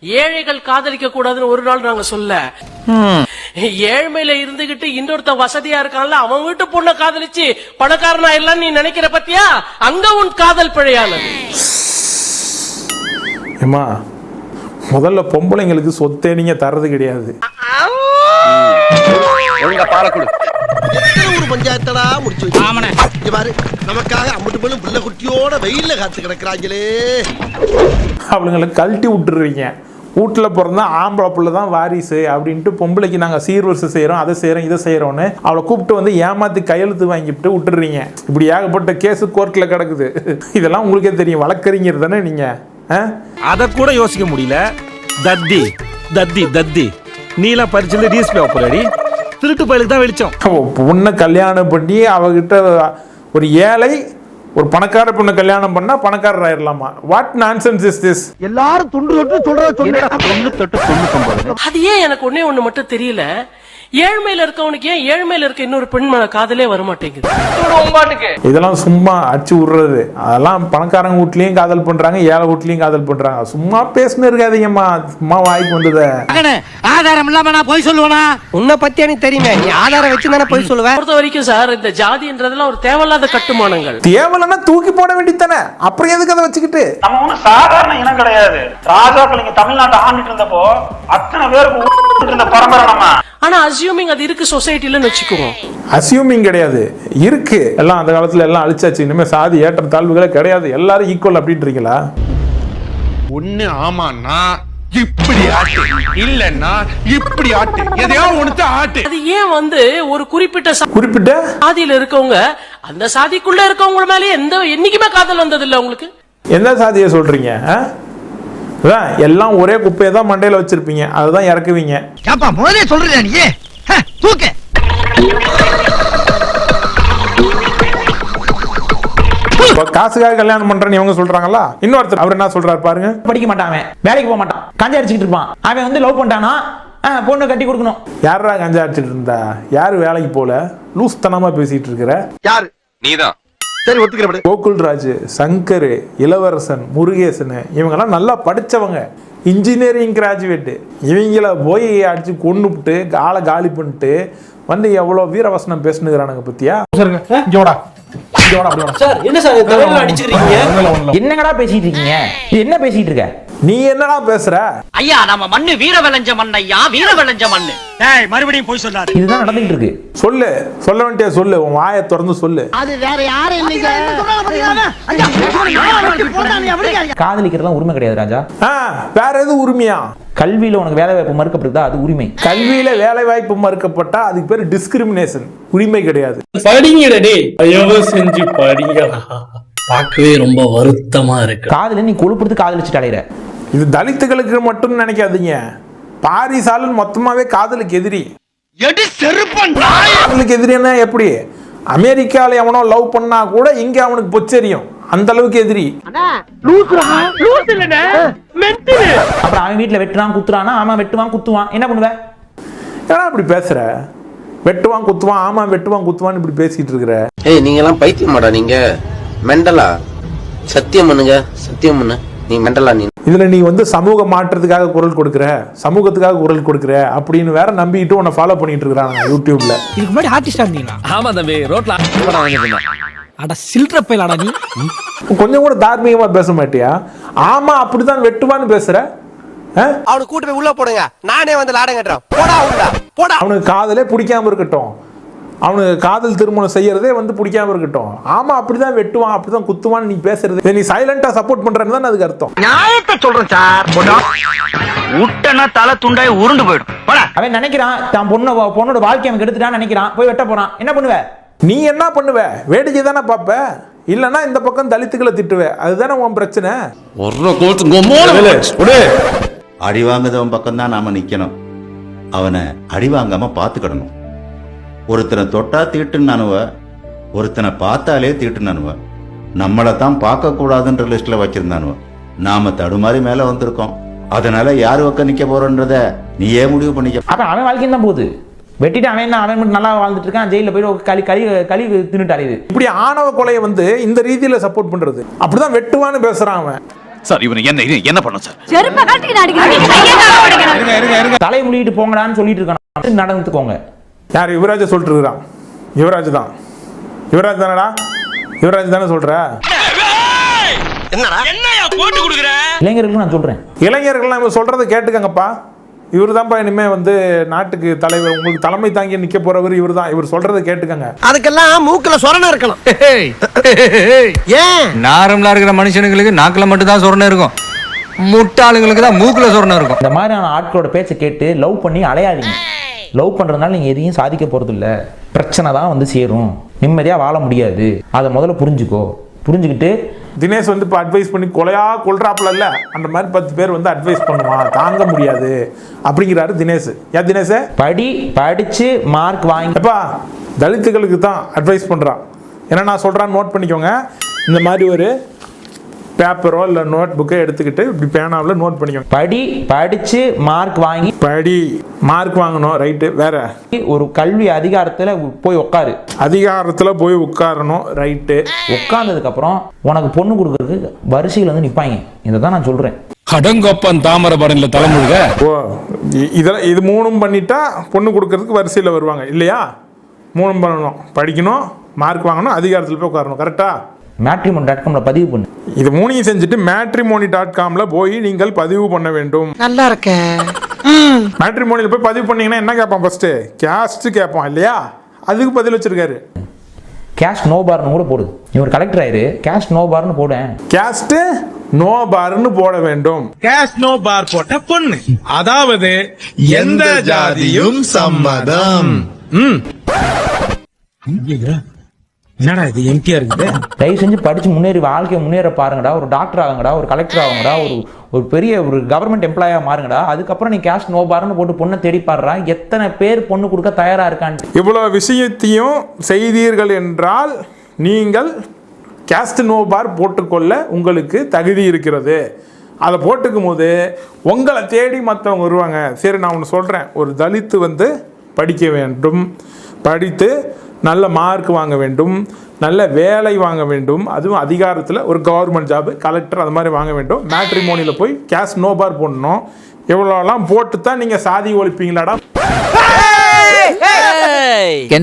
ஏழைகள் காதலிக்க கூடாதுன்னு ஒரு நாள் நாங்க சொல்ல. ஏழ்மையில இருந்துகிட்டு இன்னொருத்த வசதியா இருக்கான்ல அவன் வீட்டு பொண்ணை காதலிச்சு பணக்காரனா இல்லன்னு நீ நினைக்கிற பத்தியா? அங்க உன் காதல் பிழையானது. முதல்ல பொம்பளைங்களுக்கு சொத்தே நீங்க தர்றது கிடையாது. ஒழுங்கா பாலை கொடு. ஒரு பஞ்சாயத்தடா முடிச்சு வச்சு? இங்க பாரு நமக்காக புள்ள குட்டியோட வெயில்ல காத்து கிடக்குறாங்களே. அவளுங்களை கழட்டி விட்டுருவீங்க. வீட்டில் பிறந்தா ஆம்பளை புள்ள தான் வாரிசு அப்படின்ட்டு பொம்பளைக்கு நாங்கள் சீர்வரிசை செய்கிறோம் அதை செய்கிறோம் இதை செய்கிறோன்னு அவளை கூப்பிட்டு வந்து ஏமாற்றி கையெழுத்து வாங்கிட்டு விட்டுறீங்க. இப்படி ஏகப்பட்ட கேஸு கோர்ட்டில் கிடக்குது. இதெல்லாம் உங்களுக்கே தெரியும் வழக்கறிஞர் தானே நீங்கள் ஆ? அத கூட யோசிக்க முடியல. தத்தி தத்தி தத்தி. நீலாம் பரிச்சுல டிஎஸ்பி போறாடி திருட்டு பயலுக்கு தான் வெளிச்சம். பொண்ணை கல்யாணம் பண்ணி அவகிட்ட ஒரு ஏழை ஒரு பணக்கார பொண்ணை கல்யாணம் பண்ணா பணக்காரர் ஆயிரலாமா? வாட் நான்சென்ஸ் இஸ் திஸ் எல்லாரும் துண்டு தொட்டு சொல்ற அது ஏன் எனக்கு ஒண்ணே ஒண்ணு மட்டும் தெரியல? ஏழ்மையில இருக்கவனுக்கு ஏன் ஏழ்மையில இருக்க இன்னொரு பெண் மேல காதலே வர மாட்டேங்குது இதெல்லாம் சும்மா அடிச்சு விடுறது அதெல்லாம் பணக்காரங்க வீட்லயும் காதல் பண்றாங்க ஏழை வீட்லயும் காதல் பண்றாங்க சும்மா பேசுன்னு இருக்காதீங்கம்மா சும்மா வாய்க்கு வந்தத ஆதாரம் இல்லாம நான் போய் சொல்லுவேனா உன்னை பத்தி எனக்கு தெரியுமே நீ ஆதாரம் வச்சு தானே போய் சொல்லுவேன் பொறுத்த வரைக்கும் சார் இந்த ஜாதின்றதெல்லாம் ஒரு தேவையில்லாத கட்டுமானங்கள் தேவலன்னா தூக்கி போட வேண்டியதானே அப்புறம் எதுக்கு அதை வச்சுக்கிட்டு நம்ம ஒண்ணும் சாதாரண இனம் கிடையாது ராஜாக்கள் இங்க தமிழ்நாட்டை ஆண்டுட்டு இருந்தப்போ அத்தனை பேருக்கு இருந்த பரம்பரை நம்ம ஆனா அசியூமிங் அது இருக்கு சொசைட்டிலன்னு வச்சுக்குவோம். அசியூமிங் கிடையாது. இருக்கு. எல்லாம் அந்த காலத்துல எல்லாம் அழிச்சாச்சு. இனிமே சாதி ஏற்ற தாழ்வுகளே கிடையாது. எல்லாரும் ஈக்குவல் அப்படின்றீங்களா? ஒண்ணு ஆமான்னா இப்படி ஆட்டு. இல்லன்னா இப்படி ஆட்டு. எதையோ ஒண்ணுத்த ஆட்டு. அது ஏன் வந்து ஒரு குறிப்பிட்ட குறிப்பிட்ட? சாதியில இருக்கவங்க அந்த சாதிக்குள்ள இருக்கவங்க மேலே எந்த என்னைக்குமே காதல் வந்தது இல்ல உங்களுக்கு? எந்த சாதியை சொல்றீங்க? அதான் எல்லாம் ஒரே குப்பையை தான் மண்டையில வச்சிருப்பீங்க. அதுதான் இறக்குவீங்க. முதலே சொல்றியா நீ? தூக்கு. இப்ப காசுக்காக கல்யாணம் பண்றேன்னு இவங்க சொல்றாங்களா? இன்னொருத்தர் அவர் என்ன சொல்றாரு பாருங்க. படிக்க மாட்டான் அவன். வேலைக்கு போக மாட்டான். கஞ்சா அடிச்சுக்கிட்டு இருப்பான். அவன் வந்து லவ் பண்ணிட்டானா? ஆ, பொண்ணு கட்டி கொடுக்கணும். யாரா கஞ்சா அடிச்சிட்டு இருந்தா? யாரு வேலைக்கு போல? லூஸ் தனமா பேசிட்டு இருக்கிற? யாரு? நீதான். சரி ஒத்துக்கிறேன் கோகுல்ராஜ் சங்கர் இளவரசன் முருகேசன் இவங்கெல்லாம் நல்லா படிச்சவங்க. Engineering graduate. இவங்கள போய் அடிச்சு கொண்டுபிட்டு ஆளை காலி பண்ணிட்டு வந்து எவ்வளோ வீரவசனம் பேசுனுங்கிறானுங்க பத்தியா? ஜோடா ஜோடா அப்படி வாடா. சார் என்ன சார் என்னங்கடா பேசிட்டு இருக்கீங்க? இது என்ன பேசிட்டு இருக்க? நீ என்னடா பேசுற? ஐயா நம்ம மண்ணு வீர விளைஞ்ச மண் ஐயா வீர விளைஞ்ச மண்ணு. ஏய் மறுபடியும் போய் சொல்லாரு இதுதான் நடந்துகிட்டு இருக்கு சொல்லு சொல்ல வேண்டிய சொல்லு உன் வாயை திறந்து சொல்லு. அது வேற யாரு இல்லைங்க. காதலிக்கிறதுலாம் உரிமை கிடையாது ராஜா. ஆ வேற எது உரிமையா? கல்வியில உனக்கு வேலை வாய்ப்பு மறுக்கப்படுதா அது உரிமை. கல்வியில வேலை வாய்ப்பு மறுக்கப்பட்டா அதுக்கு பேர் டிஸ்கிரிமினேஷன் உரிமை கிடையாது. படிங்கடா டேய். தயவு செஞ்சு படிங்கடா. பார்க்கவே ரொம்ப வருத்தமா இருக்கு. காதல நீ கொழுப்படுத்து காதலிச்சுட்டு அலையிற. இது தலித்துகளுக்கு மட்டும் நினைக்காதீங்க. பாரிசாலன் மொத்தமாவே காதலுக்கு எதிரி. காதலுக்கு எதிரின்னா எப்படி? அமெரிக்கால எவனோ லவ் பண்ணா கூட இங்க அவனுக்கு பொச்சரியும். அந்த அளவுக்கு எதிரி. அப்புறம் அவன் வீட்டுல வெட்டுறான் குத்துறானா ஆமா வெட்டுவான் குத்துவான். என்ன பண்ணுவ? ஏன்னா இப்படி பேசுற? வெட்டுவான் குத்துவான் ஆமா வெட்டுவான் குத்துவான்னு இப்படி பேசிட்டு இருக்கிற? ஏய் நீங்க எல்லாம் பைத்தியமாடா நீங்க. மெண்டலா? சத்தியம் பண்ணுங்க சத்தியம் பண்ணு. நீ மெண்டலா நீ இதுல நீ வந்து சமூக மாற்றத்துக்காக குரல் கொடுக்குற சமூகத்துக்காக குரல் கொடுக்குற அப்படின்னு வேற நம்பிட்டு உன்னை ஃபாலோ பண்ணிட்டு இருக்கிறாங்க யூடியூப்ல இதுக்கு முன்னாடி ஆர்டிஸ்டா இருந்தீங்களா? ஆமா தம்பி ரோட்ல அட சில்ற பயிலாடா நீ. கொஞ்சம் கூட தார்மீகமா பேச மாட்டியா? ஆமா அப்படிதான் வெட்டுவான்னு பேசுற. ஆ? அவனை கூட்டு போய் உள்ள போடுங்க. நானே வந்து லாடம் கட்டுறேன். போடா போடா. அவனுக்கு காதலே பிடிக்காம இருக்கட்டும். அவனுக்கு காதல் திருமணம் செய்யறதே வந்து பிடிக்காம இருக்கட்டும். ஆமா அப்படிதான் வெட்டுவான் அப்படிதான் குத்துவான்னு நீ பேசுறது. நீ சைலண்டா சப்போர்ட் பண்றேன்னு தான் அதுக்கு அர்த்தம். நியாயத்தை சொல்றேன் சார். விட்டனா தலை துண்டாய் உருண்டு போயிடும். அவன் நினைக்கிறான் தான் பொண்ணு பொண்ணோட வாழ்க்கை அவன் கெடுத்துட்டான்னு நினைக்கிறான். போய் வெட்ட போறான். என்ன பண்ணுவ? நீ என்ன பண்ணுவ? வேடிக்கை தானே பார்ப்ப இல்லைன்னா இந்த பக்கம் தலித்துக்களை திட்டுவ. அதுதானே உன் பிரச்சனை. அடி வாங்குறவன் பக்கம் தான் நாம நிக்கணும். அவனை அடி வாங்காம பாத்துக்கிடணும். ஒருத்தனை தொட்டா தீட்டுனானுவ ஒருத்தனை பார்த்தாலே தீட்டுனானுவ நம்மளை தான் பார்க்க கூடாதுன்ற லிஸ்ட்ல வச்சிருந்தானுவ. நாம தடுமாறி மேல வந்திருக்கோம். அதனால யார் பக்கம் நிக்க போறோன்றத நீயே முடிவு பண்ணிக்க அப்ப அவன் வாழ்க்கையும் தான் போகுது. வெட்டிட்டு அவன் என்ன அவன் மட்டும் நல்லா வாழ்ந்துட்டு இருக்கான் ஜெயில போய் களி களி களி தின்னுட்டு அலையுது இப்படி ஆணவ கொலையை வந்து இந்த ரீதியில சப்போர்ட் பண்றது. அப்படிதான் வெட்டுவான்னு பேசுறான் அவன். சார் இவனை என்ன என்ன பண்ணும் சார்? செருப்ப கட்டி அடிக்கிறேன். தலை முடிட்டு போங்கடான்னு சொல்லிட்டு இருக்கான் நடந்துக்கோங்க. யார் யுவராஜை சொல்லிட்டு இருக்கிறான் யுவராஜ் தான். யுவராஜ் தானடா? யுவராஜ் தானே சொல்ற? என்னடா? இளைஞர்களுக்கு நான் சொல்றேன். இளைஞர்கள்லாம் இவங்க சொல்றதை கேட்டுக்கங்கப்பா. இவர் தான்ப்பா இனிமே வந்து நாட்டுக்கு தலைவர் உங்களுக்கு தலைமை தாங்கி நிக்க போறவர் இவர் தான் இவர் சொல்றதை கேட்டுக்கங்க. அதுக்கெல்லாம் மூக்குல சொரணம் இருக்கணும். ஏன்? நார்மலா இருக்கிற மனுஷனுங்களுக்கு நாக்குல மட்டும் தான் சொரணம் இருக்கும். முட்டாளுங்களுக்கு தான் மூக்குல சொரணம் இருக்கும். இந்த மாதிரியான ஆட்களோட பேச்சை கேட்டு லவ் பண்ணி அலையாதீங்க. லவ் பண்றதுனால நீங்க எதையும் சாதிக்க போறது இல்ல பிரச்சனை தான் வந்து சேரும். நிம்மதியா வாழ முடியாது. அதை முதல்ல புரிஞ்சுக்கோ. புரிஞ்சுக்கிட்டு தினேஷ் வந்து இப்போ அட்வைஸ் பண்ணி கொலையா கொல்றாப்புல இல்ல? அந்த மாதிரி பத்து பேர் வந்து அட்வைஸ் பண்ணுவான் தாங்க முடியாது. அப்படிங்கிறாரு தினேஷ். ஏன் தினேஷ்? படி படிச்சு மார்க் வாங்கி எப்பா தலித்துகளுக்கு தான் அட்வைஸ் பண்ணுறான் ஏன்னா நான் சொல்கிறான்னு நோட் பண்ணிக்கோங்க. இந்த மாதிரி ஒரு பேப்பரோ இல்லை நோட் புக்கோ எடுத்துக்கிட்டு இப்படி பேனாவில் நோட் பண்ணிக்கோங்க படி படிச்சு மார்க் வாங்கி படி மார்க் வாங்கணும் ரைட்டு வேற. ஒரு கல்வி அதிகாரத்துல போய் உட்காரு அதிகாரத்தில் போய் உட்காரணும் ரைட்டு உட்கார்ந்ததுக்கு அப்புறம் உனக்கு பொண்ணு கொடுக்கறதுக்கு வரிசையில் வந்து நிப்பாங்க இதை தான் நான் சொல்றேன். கடங்கப்பன் தாமரபரன்ல தலைமுழுக. ஓ இதெல்லாம் இது மூணும் பண்ணிட்டா பொண்ணு கொடுக்கறதுக்கு வரிசையில் வருவாங்க இல்லையா? மூணும் பண்ணணும். படிக்கணும் மார்க் வாங்கணும் அதிகாரத்தில் போய் உட்காரணும் கரெக்டா மேட்ரிமோன் டாட் காம்ல பதிவு பண்ணு. இது மூணையும் செஞ்சுட்டு மேட்ரிமோனி டாட் காமில் போய் நீங்கள் பதிவு பண்ண வேண்டும். நல்லா இருக்க. மேட்ரிமோனியில் போய் பதிவு பண்ணீங்கன்னா என்ன கேட்பான் ஃபர்ஸ்ட் கேஸ்ட் கேட்பான் இல்லையா? அதுக்கு பதில் வச்சிருக்காரு. கேஷ் நோ பார்னு கூட போடு. நீ ஒரு கலெக்டர் ஆயிரு. கேஷ் நோ பார்னு போடேன் கேஸ்ட் நோ பார்னு போட வேண்டும். கேஷ் நோ பார் போட்ட பொண்ணு. அதாவது எந்த ஜாதியும் சம்மதம். என்னடா இது எம்டியா இருக்குது? தயவு செஞ்சு படிச்சு முன்னேறி வாழ்க்கையை முன்னேற பாருங்கடா. ஒரு டாக்டர் ஆகுங்கடா ஒரு கலெக்டர் ஆகுங்கடா ஒரு ஒரு பெரிய ஒரு கவர்மெண்ட் எம்ப்ளாயா மாறுங்கடா. அதுக்கப்புறம் நீ கேஷ் நோ பார்னு போட்டு பொண்ணை தேடி பாடுறா எத்தனை பேர் பொண்ணு கொடுக்க தயாரா இருக்கான்ட்டு. இவ்வளோ விஷயத்தையும் செய்தீர்கள் என்றால் நீங்கள் கேஸ்ட் நோ பார் போட்டுக்கொள்ள உங்களுக்கு தகுதி இருக்கிறது. அதை போட்டுக்கும் போது உங்களை தேடி மற்றவங்க வருவாங்க. சரி நான் ஒன்று சொல்கிறேன் ஒரு தலித்து வந்து படிக்க வேண்டும். படித்து நல்ல மார்க் வாங்க வேண்டும் நல்ல வேலை வாங்க வேண்டும். அதுவும் அதிகாரத்தில் ஒரு கவர்மெண்ட் ஜாப் கலெக்டர் அது மாதிரி வாங்க வேண்டும். மேட்ரிமோனியில் போய் கேஷ் நோ பார் போடணும். இவ்வளோலாம் போட்டு தான் நீங்கள் சாதி ஒழிப்பீங்களாடா?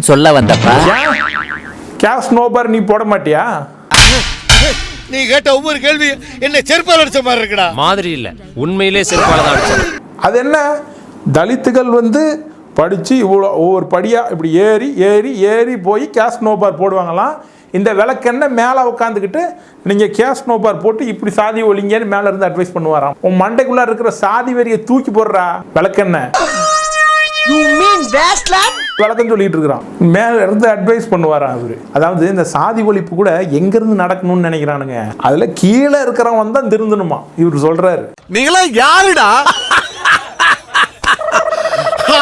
சொல்ல வந்தப்பா? கேஷ் நோ பார் நீ போட மாட்டியா? நீ கேட்ட ஒவ்வொரு கேள்வி என்ன செருப்பால் அடிச்ச மாதிரி இருக்குடா. மாதிரி இல்ல. உண்மையிலே செருப்பால தான் அடிச்சது. அது என்ன? தலித்துகள் வந்து படித்து இவ்வளோ ஒவ்வொரு படியாக இப்படி ஏறி ஏறி ஏறி போய் கேஷ் நோ பார் போடுவாங்களாம். இந்த விளக்கெண்ணெய் மேலே உட்காந்துக்கிட்டு நீங்கள் கேஷ் நோ பார் போட்டு இப்படி சாதி ஒழிங்கன்னு மேலே இருந்து அட்வைஸ் பண்ணுவாராம். உன் மண்டைக்குள்ளே இருக்கிற சாதி வெறியை தூக்கி போடுறா விளக்கெண்ணெய் யூ மீன் வேஸ்ட்லேண்ட் விளக்கம் சொல்லிட்டு இருக்கிறான். மேல இருந்து அட்வைஸ் பண்ணுவாராம் அவரு அதாவது இந்த சாதி ஒழிப்பு கூட எங்க இருந்து நடக்கணும்னு நினைக்கிறானுங்க. அதுல கீழே இருக்கிறவன் தான் திருந்தணுமா. இவர் சொல்றாரு. நீங்களா யாருடா?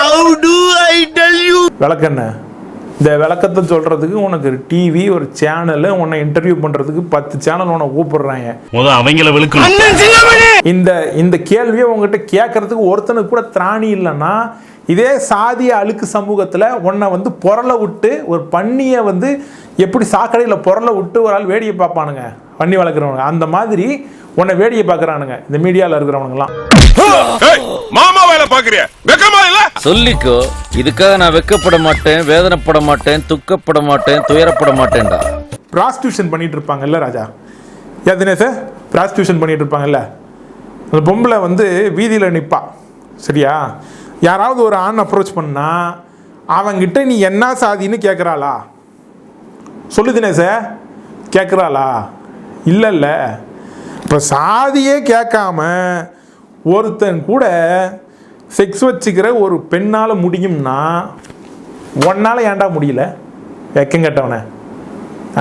How do I tell you விளக்கென்ன இந்த விளக்கத்தை சொல்றதுக்கு உனக்கு டிவி ஒரு சேனல் உன்னை இன்டர்வியூ பண்றதுக்கு பத்து சேனல் உன்னை கூப்பிடுறாங்க. முத அவங்கள விழுக்கணும் இந்த இந்த கேள்வியை உங்ககிட்ட கேட்கறதுக்கு ஒருத்தனுக்கு கூட திராணி இல்லைன்னா இதே சாதிய அழுக்கு சமூகத்தில் உன்னை வந்து பொருளை விட்டு ஒரு பன்னியை வந்து எப்படி சாக்கடையில் பொருளை விட்டு ஒரு ஆள் வேடிக்கை பார்ப்பானுங்க. பண்ணி வளர்க்குறவனுங்க. அந்த மாதிரி உன்னை வேடிக்கை பார்க்குறானுங்க. இந்த மீடியாவில் இருக்கிறவனுங்களாம் மாமா வேலை பாக்குறிய வெக்கமா இல்ல? சொல்லிக்கோ இதுக்காக நான் வெக்கப்பட மாட்டேன் வேதனைப்பட மாட்டேன் துக்கப்பட மாட்டேன் துயரப்பட மாட்டேன்டா. ப்ராஸ்டியூஷன் பண்ணிட்டு இருப்பாங்கல்ல ராஜா. ஏன் தினேஷ் ப்ராஸ்டியூஷன் பண்ணிட்டு இருப்பாங்கல்ல அந்த பொம்பளை வந்து வீதியில் நிற்பா சரியா? யாராவது ஒரு ஆண் அப்ரோச் பண்ணா அவங்கிட்ட நீ என்ன சாதின்னு கேட்குறாளா சொல்லு தினேஷ கேட்குறாளா இல்லை இல்லை. இப்போ சாதியே கேட்காம ஒருத்தன் கூட செக்ஸ் வச்சுக்கிற ஒரு பெண்ணால் முடியும்னா ஒன்னால ஏன்டா முடியல? வெக்கம் கட்டவனே.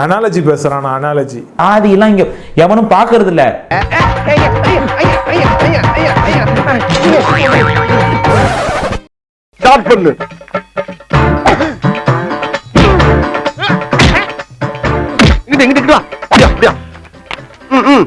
அனாலஜி பேசுறான் அனாலஜி ஆதி எல்லாம் இங்க எவனும் பாக்குறது இல்ல ஸ்டார்ட் பண்ணு. இங்கிட்டு இங்கிட்டு வா. அப்படியா அப்படியா ம், ம்.